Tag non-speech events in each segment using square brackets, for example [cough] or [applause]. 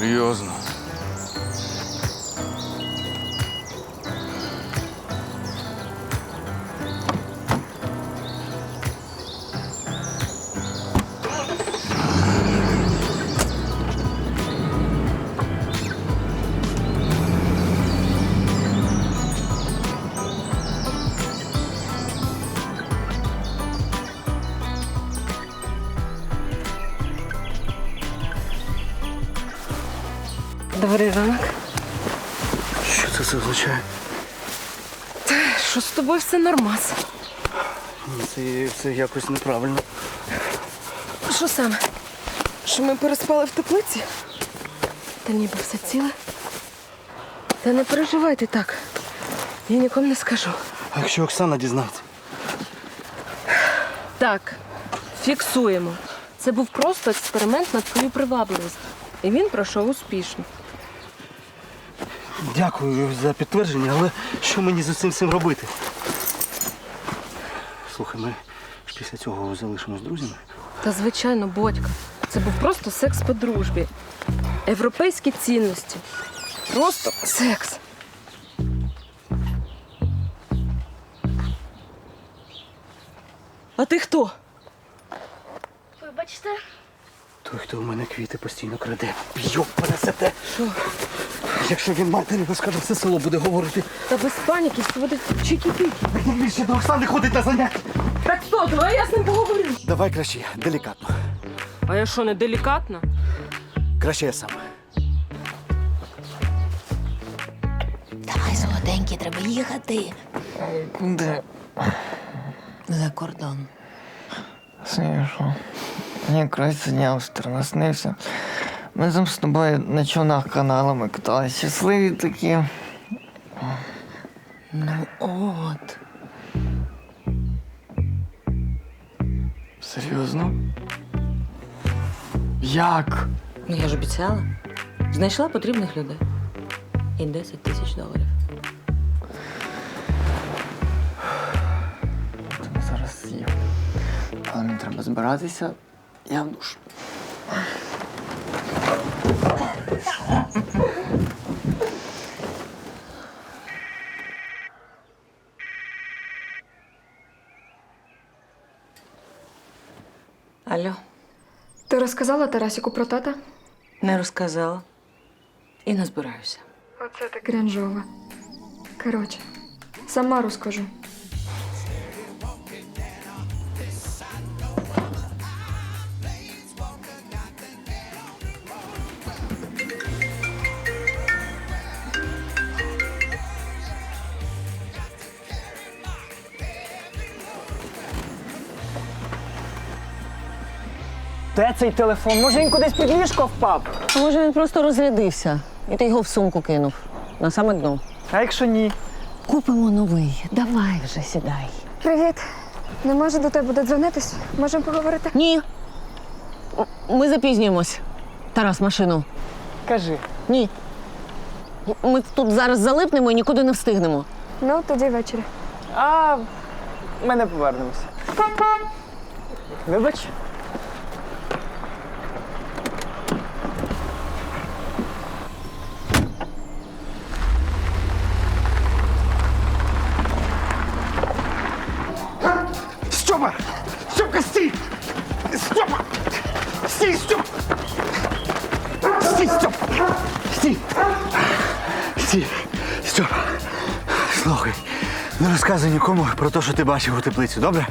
Серйозно. Добрий ранок. Що це все означає? Що з тобою все нормас? Це, це якось неправильно. Що саме? Що ми переспали в теплиці? Та ніби все ціле. Та не переживайте так. Я нікому не скажу. А якщо Оксана дізнається? Так, фіксуємо. Це був просто експеримент на твою привабливість. І він пройшов успішно. Дякую за підтвердження, але що мені з цим всім робити? Слухай, ми ж після цього залишимось друзями. Та звичайно, бодька. Це був просто секс по дружбі. Європейські цінності. Просто секс. А ти хто? Вибачте, Той, хто у мене квіти постійно краде. Йоп, пересете. Що? Якщо він матері розкаже, все село буде говорити. Та без паніки, все буде чики-піки. Він більше до Оксани ходить на заняття. Так що, давай я з ним поговорю. Давай краще делікатно. А я що, не делікатна? Краще я сам. давай, солоденький, треба їхати. Куди? За кордон. Смішно. Мені краще дня остро наснився. Ми там з тобою на човнах каналами каталися. Щасливі такі. Ну от. Серйозно? Як? Ну я ж обіцяла. Знайшла потрібних людей. І 10 тисяч доларів. Тебе зараз з'їв. Але мені треба збиратися. Я в душ. Алло, Ти розказала Тарасіку про тата? не розказала. І не збираюся. Оце так крінжово. Коротше, сама розкажу. Де цей телефон? Може він кудись під ліжко впав? А може він просто розрядився, і ти його в сумку кинув на саме дно. А якщо ні? Купимо новий. Давай вже сідай. Привіт. Не можу до тебе додзвонитись? Можемо поговорити? Ні. Ми запізнюємось. Тарас, машину. Кажи. Ні. Ми тут зараз залипнемо і нікуди не встигнемо. Ну, тоді ввечері. А ми не повернемося. Вибач. Нікому про те, що ти бачив у теплицю, добре?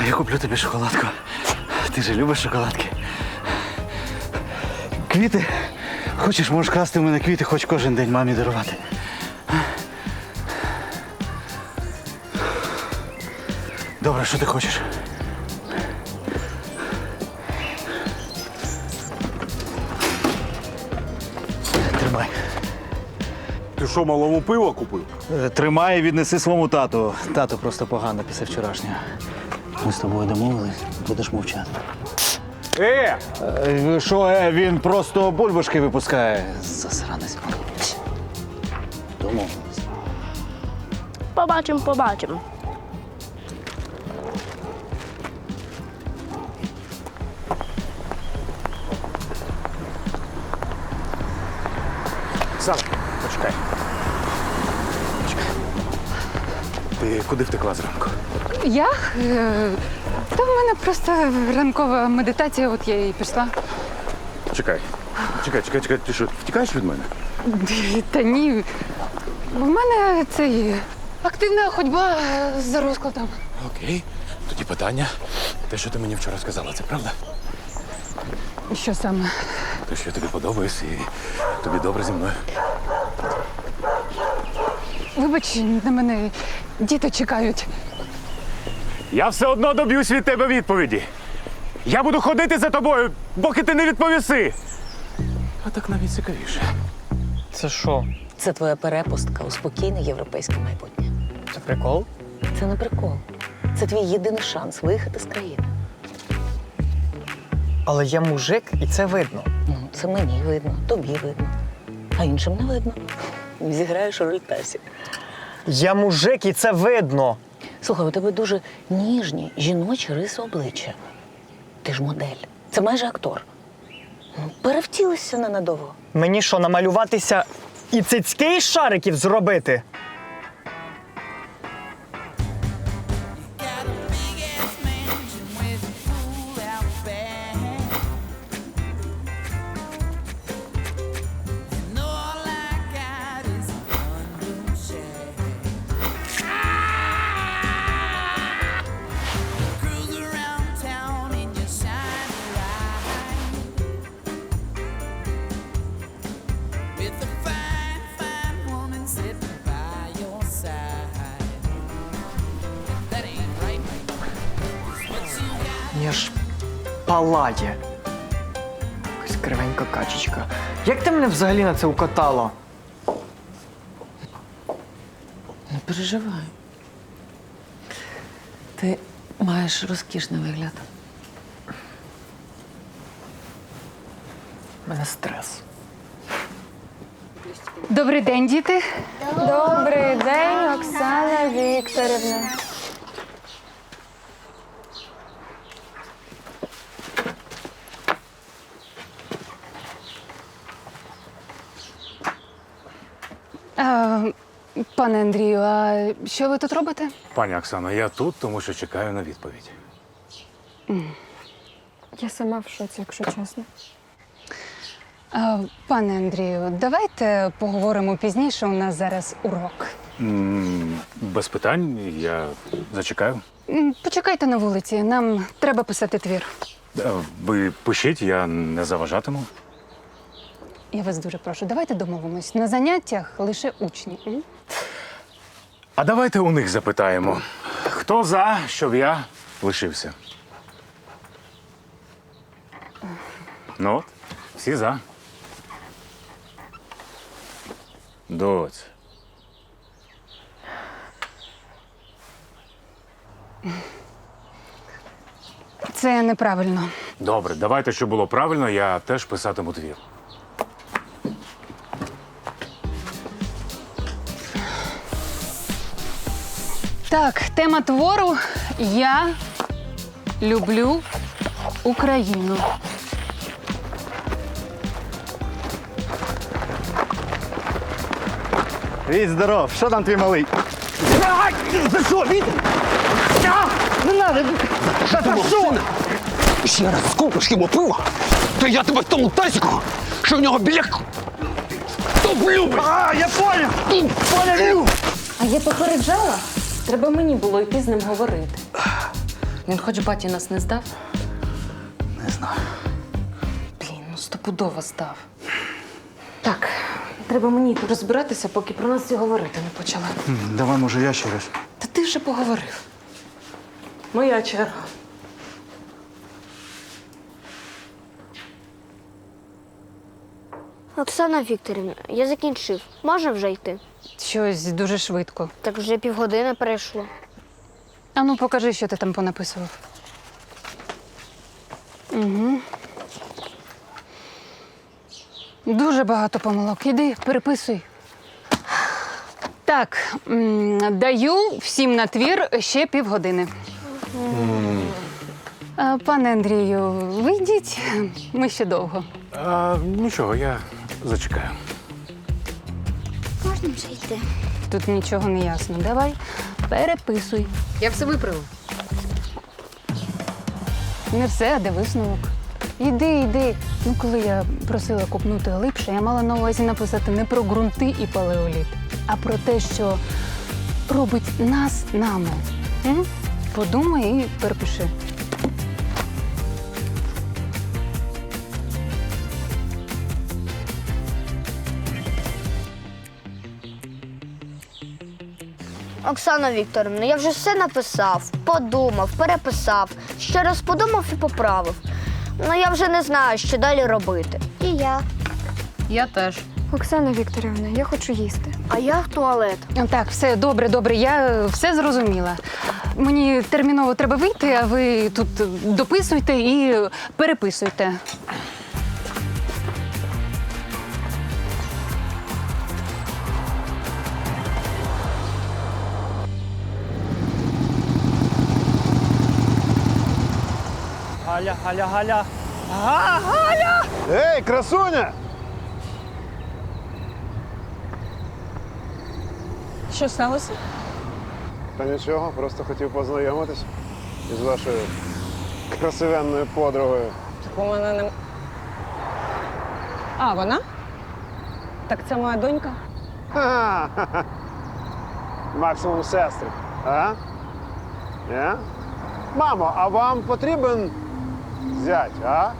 А я куплю тобі шоколадку. Ти же любиш шоколадки. Квіти? Хочеш, можеш красти в мене квіти, хоч кожен день мамі дарувати. Добре, що ти хочеш? Тримай. Ти що, малому пиво купив? Е, Тримай і віднеси своєму тату. Тату просто погано після вчорашнього. Ми з тобою домовились, будеш мовчати. Е! Е, Що, е, він просто бульбашки випускає. Засранець. Домовились. Побачимо, побачимо. Почекай. Почекай. Ти куди втекла зранку? Я? Е, Та в мене просто ранкова медитація, от я і пішла. Чекай. Чекай, чекай, чекай. Ти що, втікаєш від мене? Та ні. В мене цей активна ходьба за розкладом. Окей. Тоді питання. Те, що ти мені вчора сказала, це правда? Що саме? Те, що я тобі подобаюсь і тобі добре зі мною. Вибач, на мене діти чекають. Я все одно доб'юсь від тебе відповіді. Я буду ходити за тобою, поки ти не відповіси. А так навіть цікавіше. Це що? Це твоя перепустка у спокійне європейське майбутнє. Це прикол? Це не прикол. Це твій єдиний шанс виїхати з країни. Але я мужик, і це видно. Ну, це мені видно, тобі видно, а іншим не видно. Зіграєш роль Тасі. Я мужик, і це видно. Слухай, у тебе дуже ніжні жіночі риси обличчя. Ти ж модель. Це майже актор. Ну, перевтілися ненадовго. Мені що, намалюватися і цицьки із шариків зробити? Якась кривенька качечка. Як ти мене взагалі на це укатало? Не переживай. Ти маєш розкішний вигляд. У мене стрес. Добрий день, діти. Добрий день, Оксана Вікторівна. Пане Андрію, а що ви тут робите? Пані Оксано, я тут, тому що чекаю на відповідь. Я сама в шоці, якщо чесно. Пане Андрію, давайте поговоримо пізніше. У нас зараз урок. М, Без питань, я зачекаю. М, Почекайте на вулиці, нам треба писати твір. Е, Ви пишіть, я не заважатиму. Я вас дуже прошу, давайте домовимось. На заняттях лише учні. м? А давайте у них запитаємо, хто за, щоб я лишився. Ну от, всі за. Доць. Це неправильно. Добре, давайте, щоб було правильно, я теж писатиму твір. Так, тема твору Я люблю Україну. Привіт, здоров! Що там твій малий? Ай! За що, Вітя? А! Не надо! За, за що? Ще раз скупиш йому пива, то я тебе в тому тазику, що в нього біля... Топлю! А, я понял! Понял! А я попереджала? Треба мені було йти з ним говорити. Він хоч баті нас не здав? Не знаю. Блін, ну стопудово здав. Так, треба мені тут розбиратися, поки про нас і говорити не почала. Давай, може, я ще раз. Та ти вже поговорив. Моя черга. Оксана Вікторівна, я закінчив. Можна вже йти? Щось дуже швидко. Так вже півгодини пройшло. Ану, покажи, що ти там понаписував. Угу. Дуже багато помилок. Іди, переписуй. Так, м, даю всім на твір ще півгодини. А, Пане Андрію, вийдіть, ми ще довго. А, нічого, я зачекаю. Вже йти. Тут нічого не ясно. Давай, переписуй. Я все виправив. Не все, а де висновок. Іди, іди. Ну, коли я просила копнути глибше, я мала на увазі написати не про ґрунти і палеоліт, а про те, що робить нас нами. М? Подумай і перепиши. Оксана Вікторівна, я вже все написав, подумав, переписав, ще раз подумав і поправив. Ну я вже не знаю, що далі робити. І я. Я теж. Оксана Вікторівна, я хочу їсти. А я в туалет. Так, все добре, добре. Я е, все зрозуміла. Мені терміново треба вийти, а ви тут дописуйте і переписуйте. Галя, Галя, Галя. Ей, красуня! Що сталося? Та нічого, просто хотів познайомитись із вашою красивенною подругою. Так у мене не. А, вона? Так це моя донька. Ха-ха. Максимум сестри. А? Е? Мамо, а вам потрібен зять, а?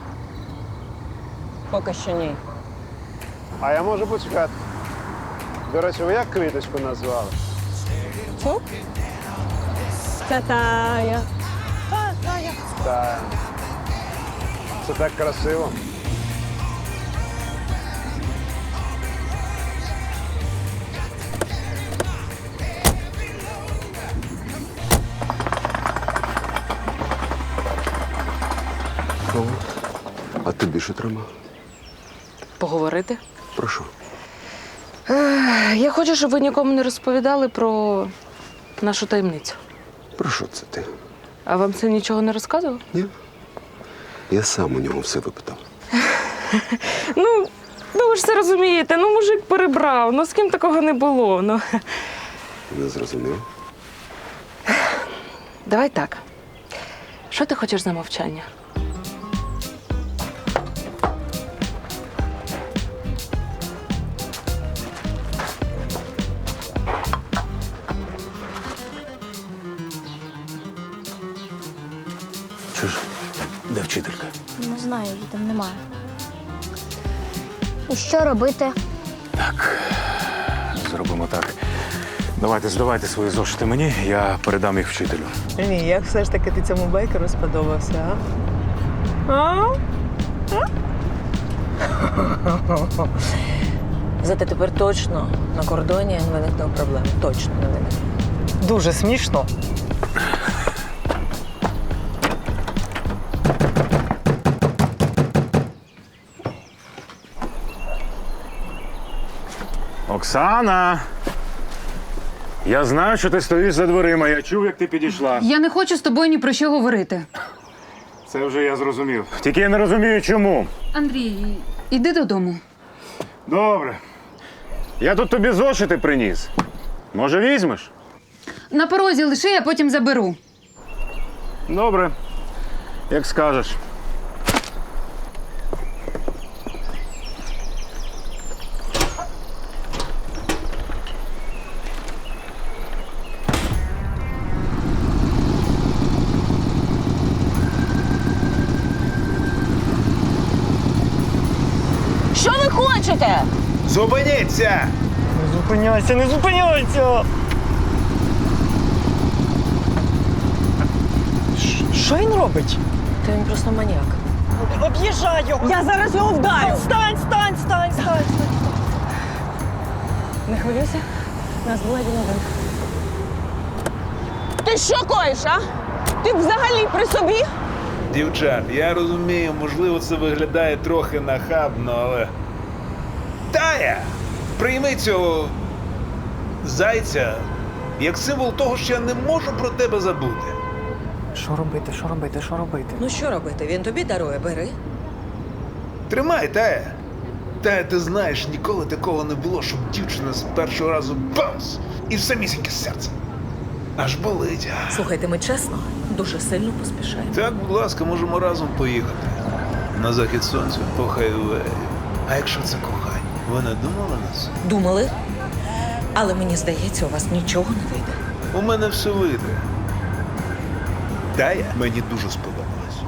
Поки що ні. А я можу почекати. До речі, ви як квіточку назвали? Фу? Це Тая. Та. Це так красиво. Що треба? Поговорити? Прошу. Я хочу, щоб ви нікому не розповідали про нашу таємницю. Про що це ти? А вам це нічого не розказував? Ні? Я сам у нього все випитав. [laughs] Ну, ну ви ж це розумієте. Ну, мужик перебрав. Ну з ким такого не було. Ну. Не зрозумів. Давай так. Що ти хочеш за мовчання? Не знаю, її там немає. І що робити? Так, Зробимо так. Давайте здавайте свої зошити мені, я передам їх вчителю. Ні, як все ж таки ти цьому байкеру сподобався, а? А? [laughs] Зате тепер точно на кордоні не виникне проблем. Точно не виникне. Дуже смішно. Оксана! Я знаю, що ти стоїш за дверима. Я чув, як ти підійшла. Я не хочу з тобою ні про що говорити. Це вже я зрозумів. Тільки я не розумію, чому. Андрій, іди додому. Добре. Я тут тобі зошити приніс. Може, візьмеш? на порозі лиши, я потім заберу. Добре, як скажеш. Зупиніться! Не зупиняйся, не зупиняйся! Що він робить? Та він просто маніяк. Об'їжджай його! Я зараз його вдарю. Стань, стань, стань, стань! Не хвилюйся. Нас була один один. Ти що коїш, а? Ти взагалі при собі? Дівчат, я розумію, можливо, це виглядає трохи нахабно, але. Тая! Прийми цього зайця як символ того, що я не можу про тебе забути. Що робити, що робити, що робити? Ну що робити? Він тобі дарує, бери. Тримай, Тая! Тая, ти знаєш, ніколи такого не було, щоб дівчина з першого разу бамс! І в самісіньке серце. Аж болить. а. Слухайте, ми чесно, дуже сильно поспішаємо. Так, будь ласка, можемо разом поїхати. На захід сонця по хайвею. А якщо це кохання, ви не думали на це? Думали, але мені здається, у вас нічого не вийде. У мене все вийде. Тая мені дуже сподобалась.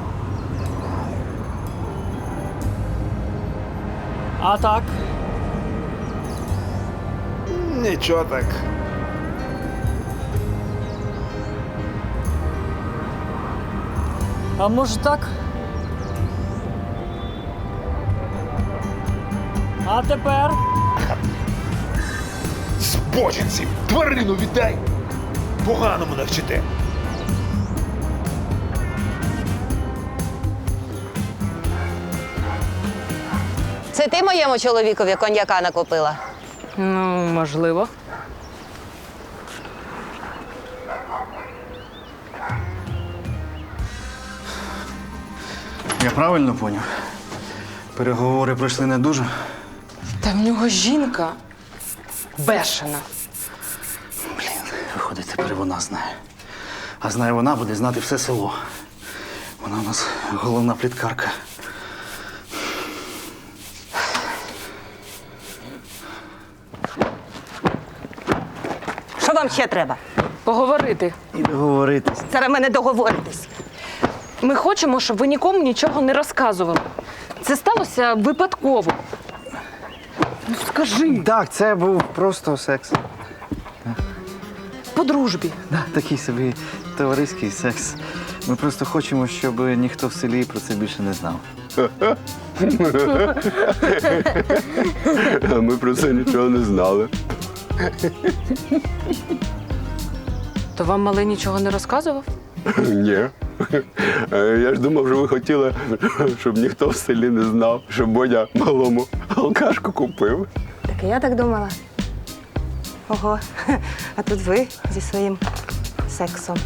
А так? Нічого так. А може так? А тепер? Збочинці! Тварину віддай! Поганому навчите! Це ти моєму чоловікові коньяка накупила? Ну, можливо. Я правильно поняв? Переговори пройшли не дуже. Та в нього жінка бешена. Блін, виходить, тепер вона знає. А знає вона, буде знати все село. Вона у нас головна пліткарка. Що вам ще треба? Поговорити. І договоритись. Зараз мене договоритись. Ми хочемо, щоб ви нікому нічого не розказували. Це сталося випадково. Ну скажи, Так, це був просто секс. по дружбі. Да, такий собі товариський секс. Ми просто хочемо, щоб ніхто в селі про це більше не знав. А ми про це нічого не знали. То вам малий нічого не розказував? Ні. Е, Я ж думав, що ви хотіли, щоб ніхто в селі не знав, що Бодя малому алкашку купив. Так і я так думала. Ого, а тут ви зі своїм сексом.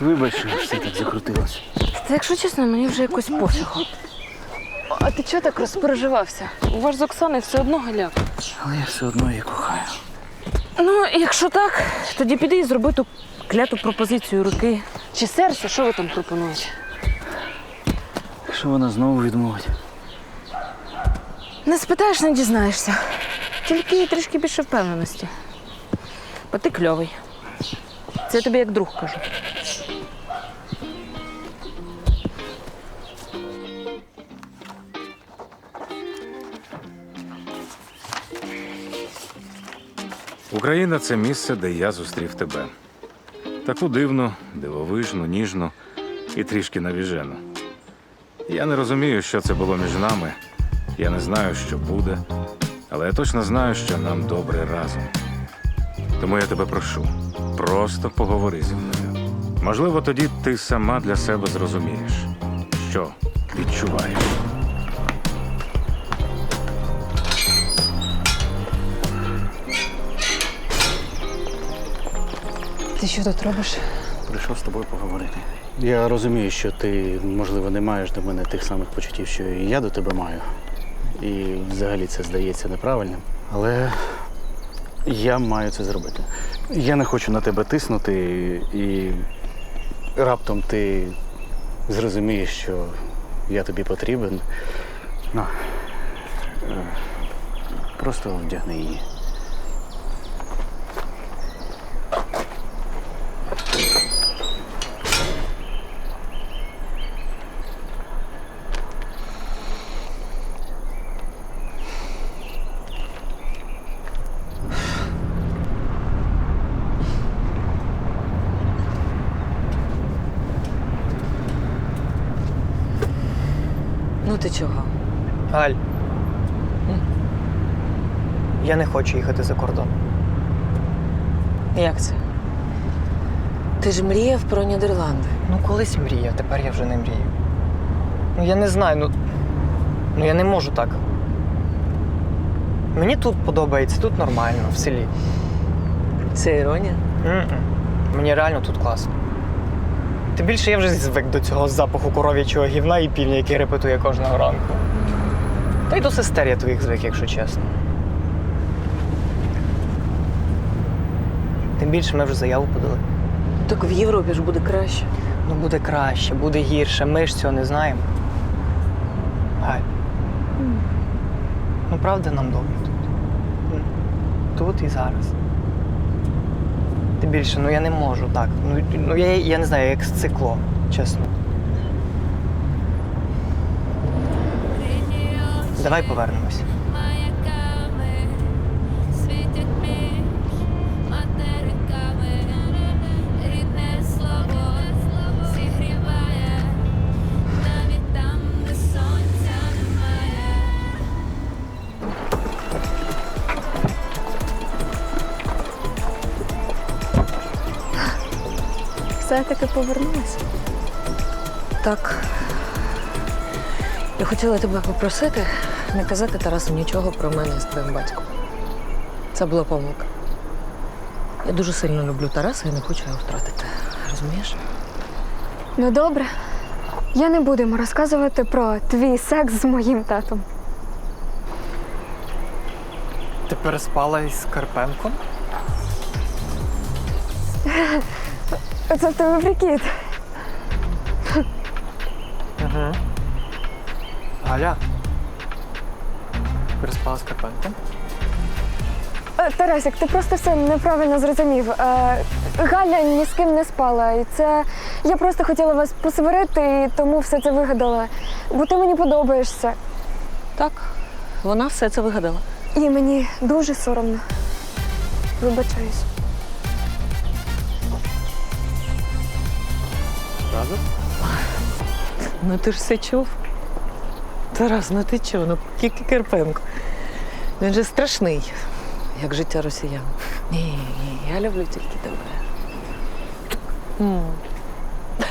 Вибач, що все так закрутилося. Та якщо чесно, мені вже якось пофігу. А ти чого так розпереживався? У вас з Оксаною все одно галяк. Але я все одно її кохаю. Ну, якщо так, тоді піди і зроби ту кляту пропозицію руки. Чи серця, що ви там пропонуєте? Що вона знову відмовить? Не спитаєш, не дізнаєшся. Тільки трішки більше впевненості. Бо ти кльовий. Це я тобі як друг кажу. Україна це місце, де я зустрів тебе. Таку дивну, дивовижну, ніжну і трішки навіжену. Я не розумію, що це було між нами. Я не знаю, що буде, але я точно знаю, що нам добре разом. Тому я тебе прошу, просто поговори зі мною. Можливо, тоді ти сама для себе зрозумієш, що відчуваєш. Ти що тут робиш? прийшов з тобою поговорити. Я розумію, що ти, можливо, не маєш до мене тих самих почуттів, що і я до тебе маю. І взагалі це здається неправильним. Але я маю це зробити. Я не хочу на тебе тиснути, і раптом ти зрозумієш, що я тобі потрібен. Ну, е, просто вдягни її. Ну ти чого? Аль. Я не хочу їхати за кордон. Як це? Ти ж мріяв про Нідерланди. Ну, колись мріяв, тепер я вже не мрію. Ну, я не знаю, ну. Ну я не можу так. Мені тут подобається, тут нормально, в селі. Це іронія? М-м. Мені реально тут класно. Тим більше я вже звик до цього запаху коров'ячого гівна і півня, який репетує кожного ранку. Та й до сестер я твоїх звик, якщо чесно. Тим більше ми вже заяву подали. Так в Європі ж буде краще. Ну, буде краще, буде гірше. Ми ж цього не знаємо. Галь. Ну, правда, нам добре тут. Тут і зараз. Тим більше, ну я не можу так. Ну, ну я, я не знаю, як з цикло, чесно. Давай повернемось. Все-таки повернулася. Так. Я хотіла тебе попросити не казати Тарасу нічого про мене з твоїм батьком. Це була помилка. Я дуже сильно люблю Тараса і не хочу його втратити. Розумієш? Ну добре. Я не буду йому розказувати про твій секс з моїм татом. Ти переспала із Карпенком? [laughs] Це в тебе прикид. Угу. Галя. Переспала з Карпенком? Е, Тарасик, ти просто все неправильно зрозумів. Е, Галя ні з ким не спала. І це я просто хотіла вас посварити, і тому все це вигадала. Бо ти мені подобаєшся. Так, вона все це вигадала. І мені дуже соромно. Вибачаюсь. Правда? Ну ти ж все чув. Тарас, ну ти чого? Ну тільки Карпенко. Він же страшний, як життя росіян. Ні, ні, я люблю тільки тебе. М.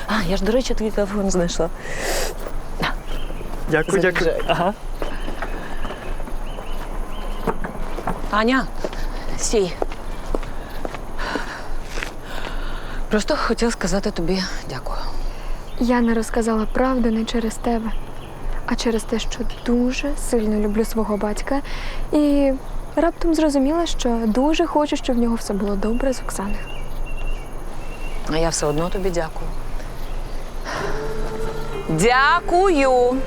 А, я ж, до речі, твій телефон знайшла. Дякую, дякую. Заряджай. Ага. Аня, стій. Просто хотів сказати тобі дякую. Я не розказала правду не через тебе, а через те, що дуже сильно люблю свого батька. І раптом зрозуміла, що дуже хочу, щоб в нього все було добре з Оксаною. А я все одно тобі дякую. Дякую.